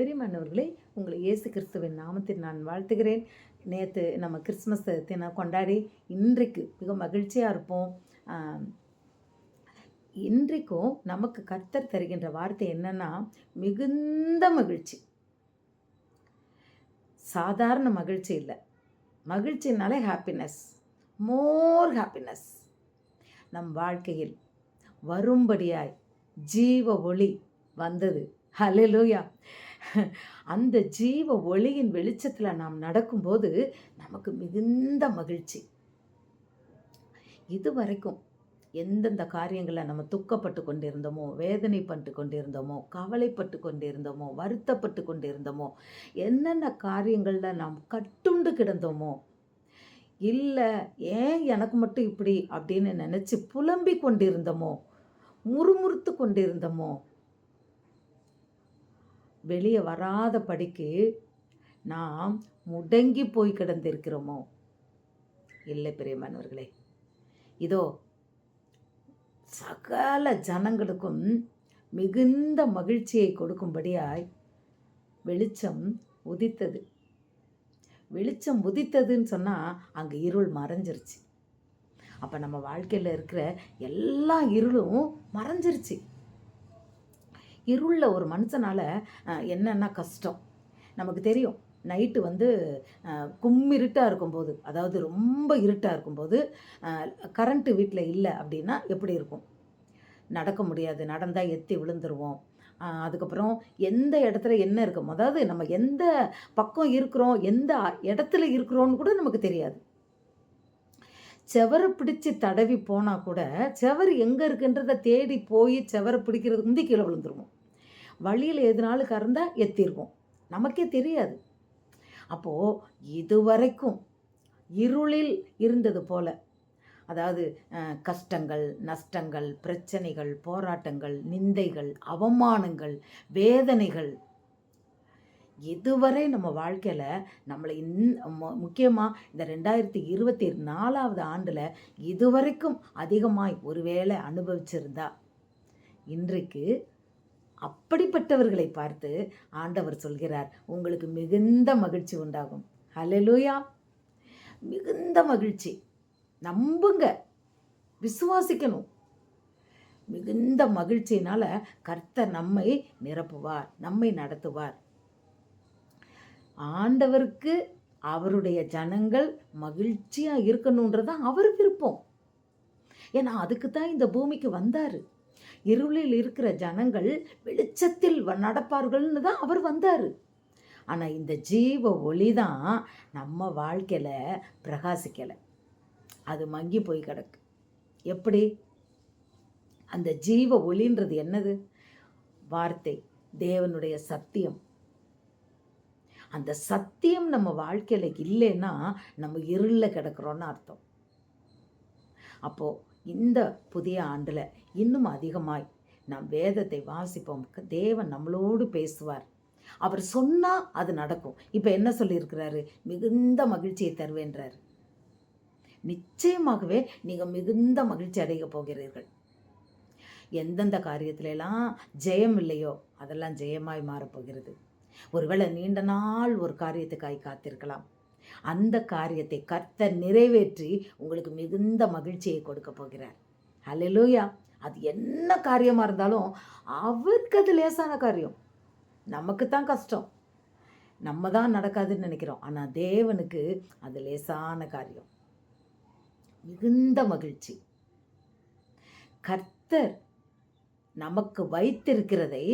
பிரியமானவர்களே உங்களை இயேசு கிறிஸ்துவின் நாமத்தில் நான் வாழ்த்துகிறேன். நேற்று நம்ம கிறிஸ்மஸ் தினம் கொண்டாடி இன்றைக்கு மிக மகிழ்ச்சியாக இருப்போம். இன்றைக்கும் நமக்கு கர்த்தர் தருகின்ற வார்த்தை என்னன்னா மிகுந்த மகிழ்ச்சி. சாதாரண மகிழ்ச்சி இல்லை. மகிழ்ச்சினாலே ஹாப்பினஸ் மோர் ஹாப்பினஸ் நம் வாழ்க்கையில் வரும்படியாய் ஜீவ ஒளி வந்தது. ஹalleluya அந்த ஜீவ ஒளியின் வெளிச்சத்தில் நாம் நடக்கும்போது நமக்கு மிகுந்த மகிழ்ச்சி. இதுவரைக்கும் எந்தெந்த காரியங்களை நம்ம துக்கப்பட்டு கொண்டிருந்தோமோ வேதனைப்பட்டு கொண்டிருந்தோமோ கவலைப்பட்டு கொண்டிருந்தோமோ வருத்தப்பட்டு கொண்டிருந்தோமோ என்னென்ன காரியங்களில் நாம் கட்டுண்டு கிடந்தோமோ இல்லை ஏன் எனக்கு மட்டும் இப்படி அப்படின்னு நினச்சி புலம்பிக் கொண்டிருந்தோமோ முறுமுறுத்து கொண்டிருந்தோமோ வெளியே வராத படிக்கு நாம் முடங்கி போய் கிடந்திருக்கிறோமோ? இல்லை பிரியமானவர்களே. இதோ சகல ஜனங்களுக்கும் மிகுந்த மகிழ்ச்சியை கொடுக்கும்படியாய் வெளிச்சம் உதித்தது. வெளிச்சம் உதித்ததுன்னு சொன்னால் அங்கே இருள் மறைஞ்சிருச்சு. அப்போ நம்ம வாழ்க்கையில் இருக்கிற எல்லா இருளும் மறைஞ்சிருச்சு. இருளில் ஒரு மனுஷனால் என்னென்ன கஷ்டம். நமக்கு தெரியும். நைட்டு வந்து கும்மிருட்டாக இருக்கும்போது அதாவது ரொம்ப இருட்டாக இருக்கும்போது கரண்ட்டு வீட்டில் இல்லை அப்படின்னா எப்படி இருக்கும்? நடக்க முடியாது. நடந்தால் எத்தி விழுந்துருவோம். அதுக்கப்புறம் எந்த இடத்துல என்ன இருக்கும் அதாவது நம்ம எந்த பக்கம் இருக்கிறோம்? எந்த இடத்துல இருக்கிறோன்னு கூட நமக்கு தெரியாது. செவரை பிடிச்சி தடவி போனால் கூட செவர் எங்கே இருக்குன்றதை தேடி போய் செவரை பிடிக்கிறதுக்கு முந்தி கீழே விழுந்துருவோம். வழியில் எதுனாலும் கறந்தால் எத்திருவோம். நமக்கே தெரியாது. அப்போது இதுவரைக்கும் இருளில் இருந்தது போல அதாவது கஷ்டங்கள் நஷ்டங்கள் பிரச்சனைகள் போராட்டங்கள் நிந்தைகள் அவமானங்கள் வேதனைகள் இதுவரை நம்ம வாழ்க்கையில் நம்மளை இன் முக்கியமாக இந்த ரெண்டாயிரத்தி இருபத்தி நாலாவது ஆண்டில் இதுவரைக்கும் அதிகமாய் ஒருவேளை அனுபவிச்சிருந்தா இன்றைக்கு அப்படிப்பட்டவர்களை பார்த்து ஆண்டவர் சொல்கிறார் உங்களுக்கு மிகுந்த மகிழ்ச்சி உண்டாகும். ஹலலூயா மிகுந்த மகிழ்ச்சி. நம்புங்க. விசுவாசிக்கணும். மிகுந்த மகிழ்ச்சியினால கர்த்தர் நம்மை நிரப்புவார் நம்மை நடத்துவார். ஆண்டவருக்கு அவருடைய ஜனங்கள் மகிழ்ச்சியாக இருக்கணுன்றது அவர் விருப்பம். ஏன்னா அதுக்கு தான் இந்த பூமிக்கு வந்தார். இருளில் இருக்கிற ஜனங்கள் வெளிச்சத்தில் நடப்பார்கள்னு தான் அவர் வந்தார். ஆனால் இந்த ஜீவ ஒளி தான் நம்ம வாழ்க்கையில் பிரகாசிக்கலை. அது மங்கி போய் கிடக்கு. எப்படி? அந்த ஜீவ ஒளின்றது என்னது? வார்த்தை தேவனுடைய சத்தியம். அந்த சத்தியம் நம்ம வாழ்க்கையில் இல்லைன்னா நம்ம இருளில் கிடக்கிறோன்னு அர்த்தம். அப்போது இந்த புதிய ஆண்டில் இன்னும் அதிகமாய் நாம் வேதத்தை வாசிப்போம். தேவன் நம்மளோடு பேசுவார். அவர் சொன்னால் அது நடக்கும். இப்போ என்ன சொல்லியிருக்கிறாரு? மிகுந்த மகிழ்ச்சியை தருவேன்றார். நிச்சயமாகவே நீங்கள் மிகுந்த மகிழ்ச்சி அடைய போகிறீர்கள். எந்தெந்த காரியத்திலெல்லாம் ஜெயம் இல்லையோ அதெல்லாம் ஜெயமாய் மாறப்போகிறது ஒருவேளை நீண்ட நாள் ஒரு காரியத்துக்காய் காத்திருக்கலாம். அந்த காரியத்தை கர்த்தர் நிறைவேற்றி உங்களுக்கு மிகுந்த மகிழ்ச்சியை கொடுக்க போகிறார். ஹalleluya அது என்ன காரியமாக இருந்தாலும் அவருக்கு அது லேசான காரியம். நமக்கு தான் கஷ்டம். நம்ம தான் நடக்காதுன்னு நினைக்கிறோம். ஆனால் தேவனுக்கு அது லேசான காரியம். மிகுந்த மகிழ்ச்சி. கர்த்தர் நமக்கு வைத்திருக்கிறதை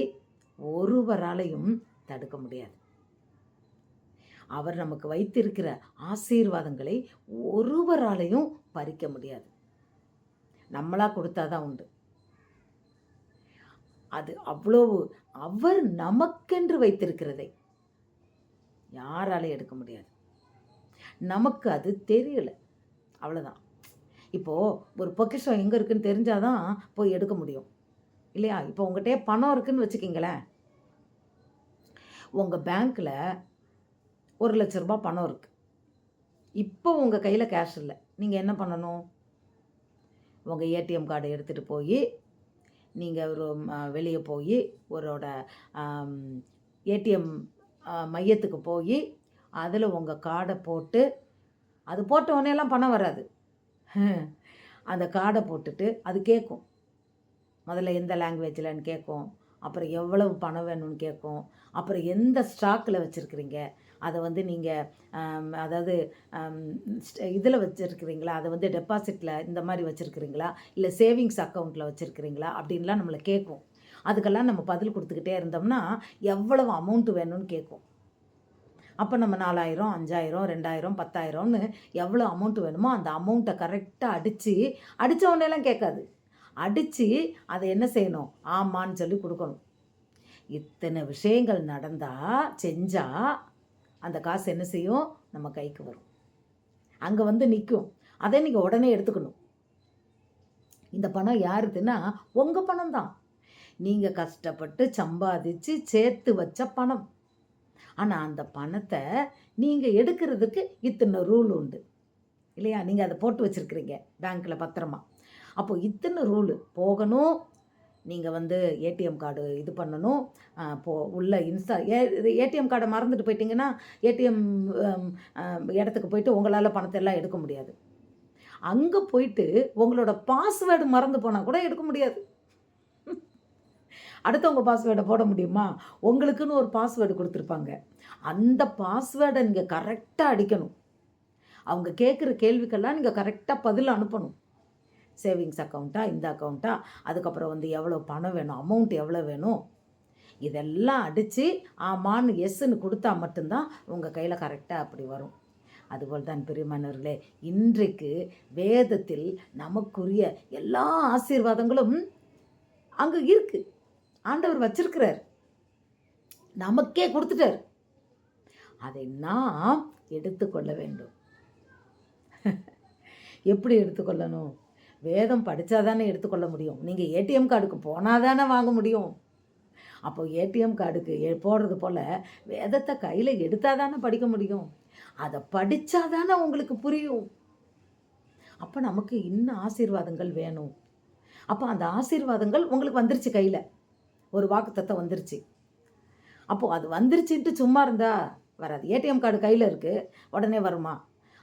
ஒருவராலையும் தடுக்க முடியாது. அவர் நமக்கு வைத்திருக்கிற ஆசீர்வாதங்களை ஒருவராலையும் பறிக்க முடியாது. நம்மளாக கொடுத்தாதான் உண்டு. அது அவ்வளவு அவர் நமக்கென்று வைத்திருக்கிறதை யாராலையும் எடுக்க முடியாது. நமக்கு அது தெரியலை. அவ்வளோதான் இப்போது ஒரு பொக்கிஷம் எங்கே இருக்குன்னு தெரிஞ்சாதான் போய் எடுக்க முடியும். இல்லையா? இப்போ உங்கள்கிட்ட பணம் இருக்குதுன்னு வச்சுக்கிங்களேன். உங்கள் பேங்க்கில் ஒரு லட்ச ரூபா பணம் இருக்குது இப்போ உங்கள் கையில் கேஷ் இல்லை. நீங்கள் என்ன பண்ணணும்? உங்கள் ஏடிஎம் கார்டை எடுத்துகிட்டு போய் நீங்கள் ஒரு வெளியே போய் ஒரோட ஏடிஎம் மையத்துக்கு போய் அதில் உங்கள் கார்டை போட்டு அது போட்ட உடனேலாம் பணம் வராது. அந்த கார்டை போட்டுட்டு அது கேட்கும் முதல்ல எந்த லாங்குவேஜில்னு கேட்கும் அப்புறம் எவ்வளவு பணம் வேணும்னு கேட்கும் அப்புறம் எந்த ஸ்டாக்கில் வச்சுருக்குறீங்க? அதை வந்து நீங்கள் அதாவது இதில் வச்சுருக்கிறீங்களா? அதை வந்து டெபாசிட்டில் இந்த மாதிரி வச்சுருக்கிறீங்களா? இல்லை சேவிங்ஸ் அக்கௌண்ட்டில் வச்சுருக்கிறீங்களா? அப்படின்லாம் நம்மளை கேட்கும் அதுக்கெல்லாம் நம்ம பதில் கொடுத்துக்கிட்டே இருந்தோம்னா எவ்வளவு அமௌண்ட் வேணும்னு கேட்கும் அப்போ நம்ம நாலாயிரம் அஞ்சாயிரம் ரெண்டாயிரம் பத்தாயிரம்னு எவ்வளோ அமௌண்ட் வேணுமோ அந்த அமௌண்ட்டை கரெக்டாக அடித்து அடித்த உடனேலாம் கேட்காது. அடித்து அதை என்ன செய்யணும்? ஆமான்னு சொல்லி கொடுக்கணும். இத்தனை விஷயங்கள் நடந்தால் செஞ்சால் அந்த காசு என்ன செய்யும்? நம்ம கைக்கு வரும். அங்கே வந்து நிற்கும் அதை நீங்கள் உடனே எடுத்துக்கணும். இந்த பணம் யாருதுன்னா உங்கள் பணம் தான். நீங்கள் கஷ்டப்பட்டு சம்பாதிச்சு சேர்த்து வச்ச பணம். ஆனால் அந்த பணத்தை நீங்கள் எடுக்கிறதுக்கு இத்தனை ரூல் உண்டு. இல்லையா? நீங்கள் அதை போட்டு வச்சுருக்கிறீங்க. பேங்க்கில் பத்திரமா. அப்போது இத்தனை ரூலு போகணும் நீங்கள் வந்து ஏடிஎம் கார்டு இது பண்ணணும். போ உள்ள இன்ஸ்டா ஏ ஏடிஎம் கார்டை மறந்துட்டு போயிட்டீங்கன்னா ஏடிஎம் இடத்துக்கு போயிட்டு உங்களால் பணத்தை எல்லாம் எடுக்க முடியாது. அங்கே போயிட்டு உங்களோட பாஸ்வேர்டு மறந்து போனால் கூட எடுக்க முடியாது. அடுத்தவங்க பாஸ்வேர்டை போட முடியுமா? உங்களுக்குன்னு ஒரு பாஸ்வேர்டு கொடுத்துருப்பாங்க. அந்த பாஸ்வேர்டை நீங்கள் கரெக்டாக அடிக்கணும். அவங்க கேட்குற கேள்விக்கெல்லாம் நீங்கள் கரெக்டாக பதில் அனுப்பணும். சேவிங்ஸ் அக்கௌண்ட்டா இந்த அக்கௌண்ட்டா அதுக்கப்புறம் வந்து எவ்வளோ பணம் வேணும் அமௌண்ட் எவ்வளோ வேணும் இதெல்லாம் அடித்து ஆமான்னு எஸ்ன்னு கொடுத்தா மட்டும்தான் உங்கள் கையில் கரெக்டாக அப்படி வரும். அதுபோல் தான் பெரியமானவர்களே இன்றைக்கு வேதத்தில் நமக்குரிய எல்லா ஆசீர்வாதங்களும் அங்கே இருக்குது ஆண்டவர் வச்சிருக்கிறார். நமக்கே கொடுத்துட்டார். அதை நாம் எடுத்துக்கொள்ள வேண்டும். எப்படி எடுத்துக்கொள்ளணும்? வேதம் படித்தா தானே எடுத்துக்கொள்ள முடியும். நீங்கள் ஏடிஎம் கார்டுக்கு போனால் தானே வாங்க முடியும். அப்போ ஏடிஎம் கார்டுக்கு போடுறது போல் வேதத்தை கையில் எடுத்தால் தானே படிக்க முடியும். அதை படித்தா தானே உங்களுக்கு புரியும். அப்போ நமக்கு இன்னும் ஆசீர்வாதங்கள் வேணும். அப்போ அந்த ஆசீர்வாதங்கள் உங்களுக்கு வந்துருச்சு கையில். ஒரு வாக்குத்தத்தை வந்துருச்சு. அப்போது அது வந்துருச்சுன்ட்டு சும்மா இருந்தால் வராது. ஏடிஎம் கார்டு கையில் இருக்குது உடனே வருமா?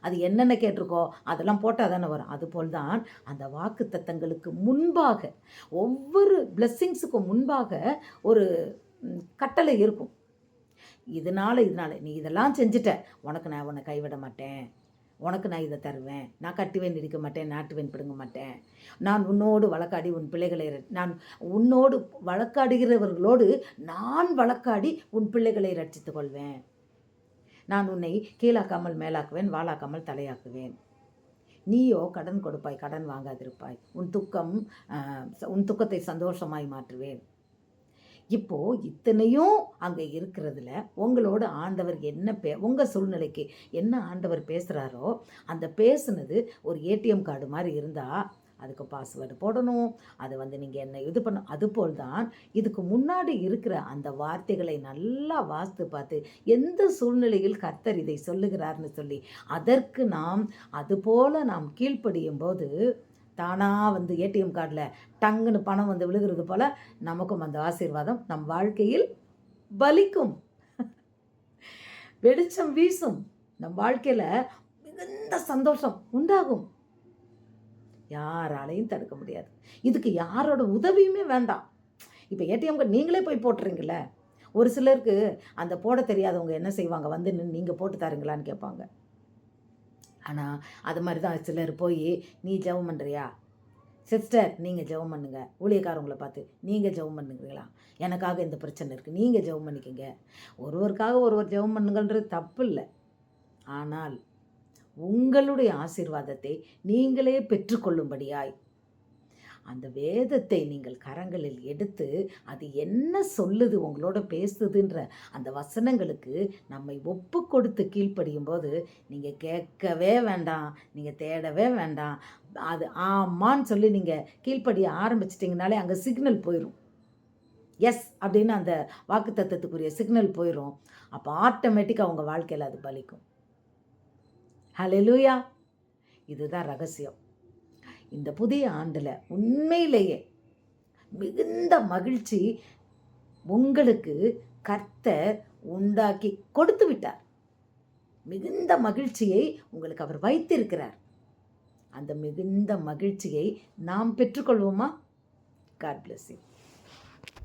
அது என்னென்ன கேட்டிருக்கோ அதெல்லாம் போட்டால் தானே வரும். அதுபோல் தான் அந்த வாக்கு தத்தங்களுக்கு முன்பாக ஒவ்வொரு பிளெஸ்ஸிங்ஸுக்கும் முன்பாக ஒரு கட்டளை இருக்கும். இதனால் இதனால் நீ இதெல்லாம் செஞ்சுட்ட. உனக்கு நான் உன்னை கைவிட மாட்டேன். உனக்கு நான் இதை தருவேன். நான் கட்டுவேன் இடிக்க மாட்டேன் நாட்டுவேன் பிடுங்க மாட்டேன். நான் உன்னோடு வழக்காடி உன் பிள்ளைகளை நான் உன்னோடு வழக்காடுகிறவர்களோடு நான் வழக்காடி உன் பிள்ளைகளை ரட்சித்து கொள்வேன். நான் உன்னை கீழாக்காமல் மேலாக்குவேன் வாழாக்காமல் தலையாக்குவேன். நீயோ கடன் கொடுப்பாய் கடன் வாங்காதிருப்பாய். உன் துக்கம் உன் துக்கத்தை சந்தோஷமாய் மாற்றுவேன். இப்போ இத்தனையும் அங்கே இருக்கிறதுல உங்களோட ஆண்டவர் என்ன பே உங்கள் சூழ்நிலைக்கு என்ன ஆண்டவர் பேசுகிறாரோ அந்த பேசுனது ஒரு ஏடிஎம் கார்டு மாதிரி இருந்தால் அதுக்கு பாஸ்வேர்டு போடணும். அதை வந்து நீங்கள் என்ன இது பண்ண அதுபோல் தான் இதுக்கு முன்னாடி இருக்கிற அந்த வார்த்தைகளை நல்லா வாஸ்து பார்த்து எந்த சூழ்நிலையில் கர்த்தர் இதை சொல்லுகிறார்னு சொல்லி அதற்கு நாம் அதுபோல் நாம் கீழ்ப்படியும் போது தானாக வந்து ஏடிஎம் கார்டில் டங்குன்னு பணம் வந்து விழுகிறது போல் நமக்கும் அந்த ஆசீர்வாதம் நம் வாழ்க்கையில் பலிக்கும். வெளிச்சம் வீசும். நம் வாழ்க்கையில் மிகுந்த சந்தோஷம் உண்டாகும். யாராலையும் தடுக்க முடியாது. இதுக்கு யாரோட உதவியுமே வேண்டாம். இப்போ ஏடிஎம் கார்டு நீங்களே போய் போட்டுறீங்களே ஒரு சிலருக்கு அந்த போட தெரியாதவங்க என்ன செய்வாங்க? வந்து நின்று நீங்கள் போட்டு தரீங்களான்னு கேட்பாங்க. ஆனால் அது மாதிரி தான் சிலர் போய் நீ ஜெபம் பண்ணுறியா சிஸ்டர் நீங்கள் ஜெபம் பண்ணுங்க. ஊழியக்காரவங்களை பார்த்து நீங்கள் ஜெபம் பண்ணுங்களா எனக்காக இந்த பிரச்சனை இருக்குது நீங்கள் ஜெபம் பண்ணிக்கோங்க. ஒருவருக்காக ஒருவர் ஜெபம் பண்ணுங்கன்றது தப்பு இல்லை. ஆனால் உங்களுடைய ஆசிர்வாதத்தை நீங்களே பெற்றுக்கொள்ளும்படியாய். அந்த வேதத்தை நீங்கள் கரங்களில் எடுத்து அது என்ன சொல்லுது உங்களோட பேசுதுன்ற அந்த வசனங்களுக்கு நம்மை ஒப்பு கொடுத்து கீழ்ப்படியும் போது நீங்கள் கேட்கவே வேண்டாம் நீங்கள் தேடவே வேண்டாம். அது ஆமான்னு சொல்லி நீங்கள் கீழ்ப்படிய ஆரம்பிச்சிட்டிங்கனாலே அங்கே சிக்னல் போயிடும் எஸ் அப்படின்னு அந்த வாக்கு தத்துவத்துக்குரிய சிக்னல் போயிடும் அப்போ ஆட்டோமேட்டிக்காக உங்கள் வாழ்க்கையில் அது பலிக்கும். ஹலெலூயா இதுதான் ரகசியம். இந்த புதிய ஆண்டில் உண்மையிலேயே மிகுந்த மகிழ்ச்சி உங்களுக்கு கர்த்தர் உண்டாக்கி கொடுத்து விட்டார். மிகுந்த மகிழ்ச்சியை உங்களுக்கு அவர் வைத்திருக்கிறார். அந்த மிகுந்த மகிழ்ச்சியை நாம் பெற்றுக்கொள்வோமா? God plus